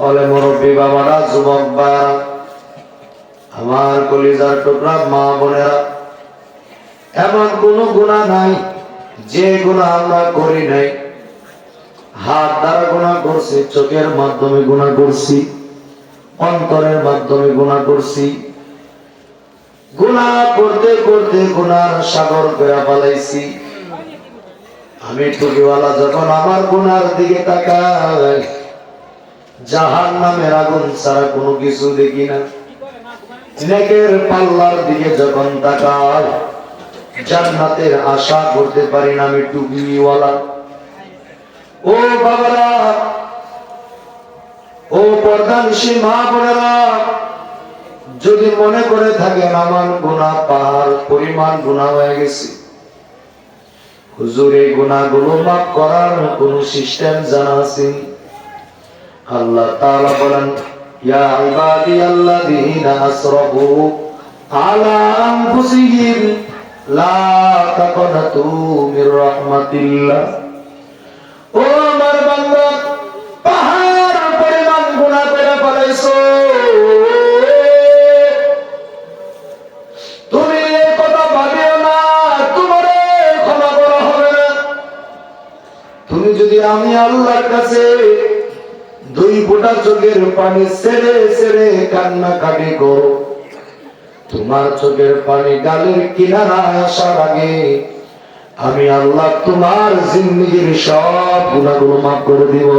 বলে, মুরব্বী বাবারা, যুবক ভাইয়ারা, আমার কলিজার টুকরা, মা বোনেরা, এমন কোন গুণা নাই যে গুণা আমরা করি নাই। হাত দ্বারা গুণা করছি, চোখের মাধ্যমে গুণা করছি, অন্তরের মাধ্যমে গুণা করছি। গুণা করতে করতে গুণার সাগর করে পালাইছি। আমি টুকিওয়ালা যখন আমার গুনার দিকে তাকাই জাহান নামের আগুন ছাড়া কোনো কিছু দেখি না। নেকের পাল্লার দিকে যখন তাকাই, জান্নাতের আশা করতে পারি না আমি টুপিওয়ালা। ও বাবারা, ও পর্দানিশী মা বোনেরা, যদি মনে করে থাকেন আমার গুণা পাহাড়, পরিমাণ গুণা হয়ে গেছে। হুজুর, এই গুণাগুলো মাফ করার কোন সিস্টেম জানা আছে? আল্লাহ তাআলা বলেন, ইয়া ইবাদি আল্লাযীনা আসরাফু আলা আনফুসিহিম, লা তাকনাতু মির রাহমাতিল্লাহ। ও আমার বান্দা, পাহাড় পরিমাণ গুনাহ করে তুমি যদি আমি আল্লাহর কাছে দুই ফোঁটা চোখের পানি সেরে সেরে কান্না কাটি গো। তোমার চোখের পানি ডালের কিনারায় আসার আগে আমি আল্লাহ তোমার জিন্দগির সব গুণাগুলো মাফ করে দিব।